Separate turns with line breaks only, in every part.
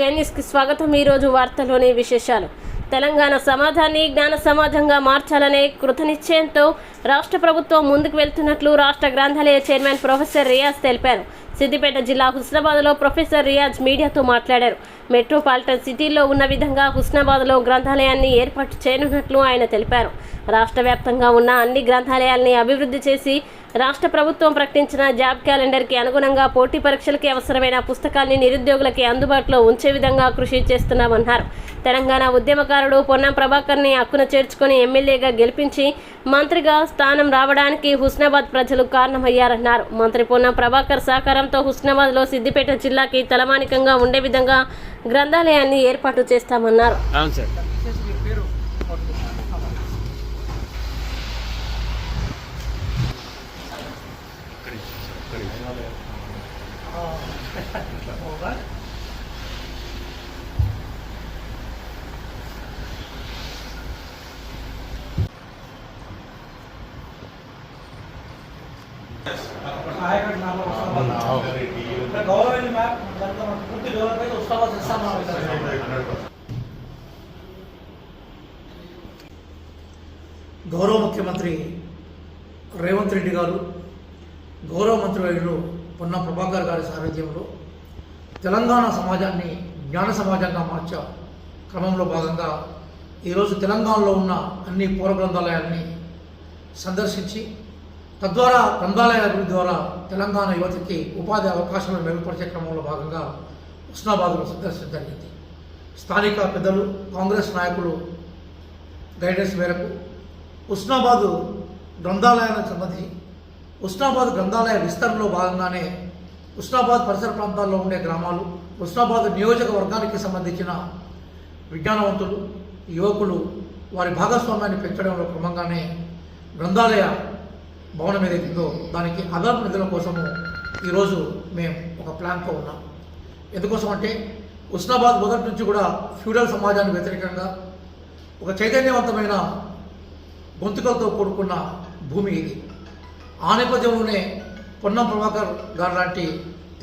జైనిస్కి స్వాగతం ఈరోజు వార్తలోని విశేషాలు. తెలంగాణ సమాజాన్ని జ్ఞాన సమాజంగా మార్చాలనే కృతనిశ్చయంతో రాష్ట్ర ప్రభుత్వం ముందుకు వెళ్తున్నట్లు రాష్ట్ర గ్రంథాలయ చైర్మన్ ప్రొఫెసర్ రియాజ్ తెలిపారు. సిద్దిపేట జిల్లా హుస్నాబాద్లో ప్రొఫెసర్ రియాజ్ మీడియాతో మాట్లాడారు. మెట్రోపాలిటన్ సిటీలో ఉన్న విధంగా హుస్నాబాద్లో గ్రంథాలయాన్ని ఏర్పాటు చేయనున్నట్లు ఆయన తెలిపారు. రాష్ట్ర వ్యాప్తంగా ఉన్న అన్ని గ్రంథాలయాల్ని అభివృద్ధి చేసి రాష్ట్ర ప్రభుత్వం ప్రకటించిన జాబ్ క్యాలెండర్కి అనుగుణంగా పోటీ పరీక్షలకి అవసరమైన పుస్తకాల్ని నిరుద్యోగులకి అందుబాటులో ఉంచే విధంగా కృషి చేస్తున్నామన్నారు. తెలంగాణ ఉద్యమకారుడు పొన్నం ప్రభాకర్ని హక్కున చేర్చుకొని ఎమ్మెల్యేగా గెలిపించి మంత్రిగా స్థానం రావడానికి హుస్నాబాద్ ప్రజలు కారణమయ్యారన్నారు. మంత్రి పొన్నం ప్రభాకర్ సహకారంతో హుస్నాబాద్లో సిద్దిపేట జిల్లాకి తలమానికంగా ఉండే విధంగా గ్రంథాలయాన్ని ఏర్పాటు చేస్తామన్నారు.
గౌరవం పూర్తి గౌరవం ఉత్సవాలు చేస్తాం గౌరవ ముఖ్యమంత్రి రేవంత్ రెడ్డి గారు గౌరవ మంత్రివర్యులు పొన్న ప్రభాకర్ గారి సారథ్యంలో తెలంగాణ సమాజాన్ని జ్ఞాన సమాజంగా మార్చే క్రమంలో భాగంగా ఈరోజు తెలంగాణలో ఉన్న అన్ని పూర్వ గ్రంథాలయాన్ని సందర్శించి తద్వారా గ్రంథాలయ అభివృద్ధి ద్వారా తెలంగాణ యువతకి ఉపాధి అవకాశాలను మెరుగుపరిచే క్రమంలో భాగంగా హుస్నాబాద్లో సందర్శించడం జరిగింది. స్థానిక పెద్దలు కాంగ్రెస్ నాయకులు గైడెన్స్ మేరకు ఉస్నాబాదు గ్రంథాలయానికి సంబంధించి ఉస్నాబాద్ గ్రంథాలయ విస్తరణలో భాగంగానే ఉస్నాబాద్ పరిసర ప్రాంతాల్లో ఉండే గ్రామాలు ఉస్నాబాద్ నియోజకవర్గానికి సంబంధించిన విజ్ఞానవంతులు యువకులు వారి భాగస్వామ్యాన్ని పెంచడంలో క్రమంగానే గ్రంథాలయ భవనం ఏదైతుందో దానికి అదనపు నిధుల కోసము ఈరోజు మేము ఒక ప్లాన్తో ఉన్నాం. ఎందుకోసం అంటే ఉస్నాబాద్ మొదటి నుంచి కూడా ఫ్యూడల్ సమాజానికి వ్యతిరేకంగా ఒక చైతన్యవంతమైన గొంతుకలతో కూడుకున్న భూమి ఇది. ఆ నేపథ్యంలోనే పొన్నం ప్రభాకర్ గారు లాంటి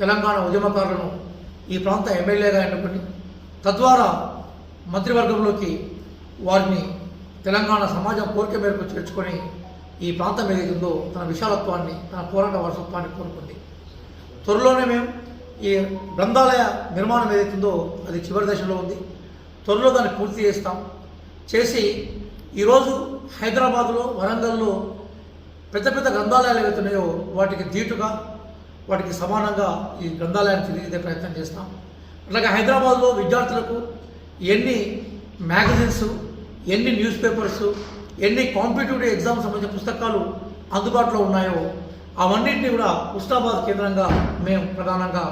తెలంగాణ ఉద్యమకారులను ఈ ప్రాంత ఎమ్మెల్యేగా ఎన్నుకుని తద్వారా మంత్రివర్గంలోకి వారిని తెలంగాణ సమాజం కోరిక మేరకు చేర్చుకొని ఈ ప్రాంతం ఏదైతుందో తన విశాలత్వాన్ని తన పోరాట వారసత్వాన్ని కోరుకుంది. త్వరలోనే మేము ఈ గ్రంథాలయ నిర్మాణం ఏదైతుందో అది చివరి దశలో ఉంది. త్వరలో దాన్ని పూర్తి చేస్తాం. చేసి ఈరోజు హైదరాబాదులో వరంగల్లో పెద్ద పెద్ద గ్రంథాలయాలు ఏవైతున్నాయో వాటికి ధీటుగా వాటికి సమానంగా ఈ గ్రంథాలయాన్ని తిరిగితే ప్రయత్నం చేస్తాం. అలాగే హైదరాబాద్లో విద్యార్థులకు ఎన్ని మ్యాగజైన్స్ ఎన్ని న్యూస్ పేపర్స్ ఎన్ని కాంపిటేటివ్ ఎగ్జామ్ సంబంధించిన పుస్తకాలు అందుబాటులో ఉన్నాయో అవన్నింటినీ కూడా ఉస్నాబాద్ కేంద్రంగా మేము ప్రధానంగా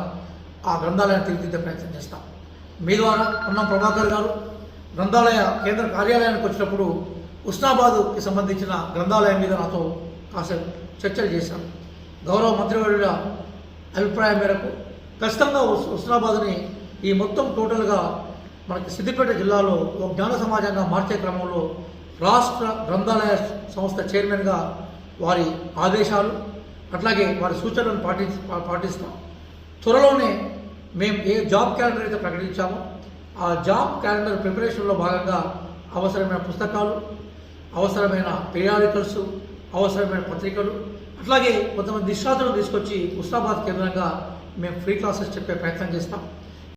ఆ గ్రంథాలయాన్ని తీర్చిదిద్దే ప్రయత్నం చేస్తాం. మీ ద్వారా ఉన్న ప్రభాకర్ గారు గ్రంథాలయ కేంద్ర కార్యాలయానికి వచ్చినప్పుడు ఉస్నాబాద్కి సంబంధించిన గ్రంథాలయం మీద నాతో కాసేపు చర్చలు చేశాం గౌరవ మంత్రివర్యుల అభిప్రాయం మేరకు ఖచ్చితంగా హుస్నాబాద్ని ఉస్నాబాద్ని ఈ మొత్తం టోటల్గా మనకి సిద్దిపేట జిల్లాలో ఒక జ్ఞాన సమాజంగా మార్చే క్రమంలో రాష్ట్ర గ్రంథాలయ సంస్థ చైర్మన్గా వారి ఆదేశాలు అట్లాగే వారి సూచనలను పాటి పాటిస్తాం. త్వరలోనే మేము ఏ జాబ్ క్యాలెండర్ అయితే ప్రకటించామో ఆ జాబ్ క్యాలెండర్ ప్రిపరేషన్లో భాగంగా అవసరమైన పుస్తకాలు అవసరమైన పిరియాడికల్స్ అవసరమైన పత్రికలు అట్లాగే కొంతమంది నిష్ణాతులను తీసుకొచ్చి ఉస్నాబాద్ కేంద్రంగా మేము ఫ్రీ క్లాసెస్ చెప్పే ప్రయత్నం చేస్తాం.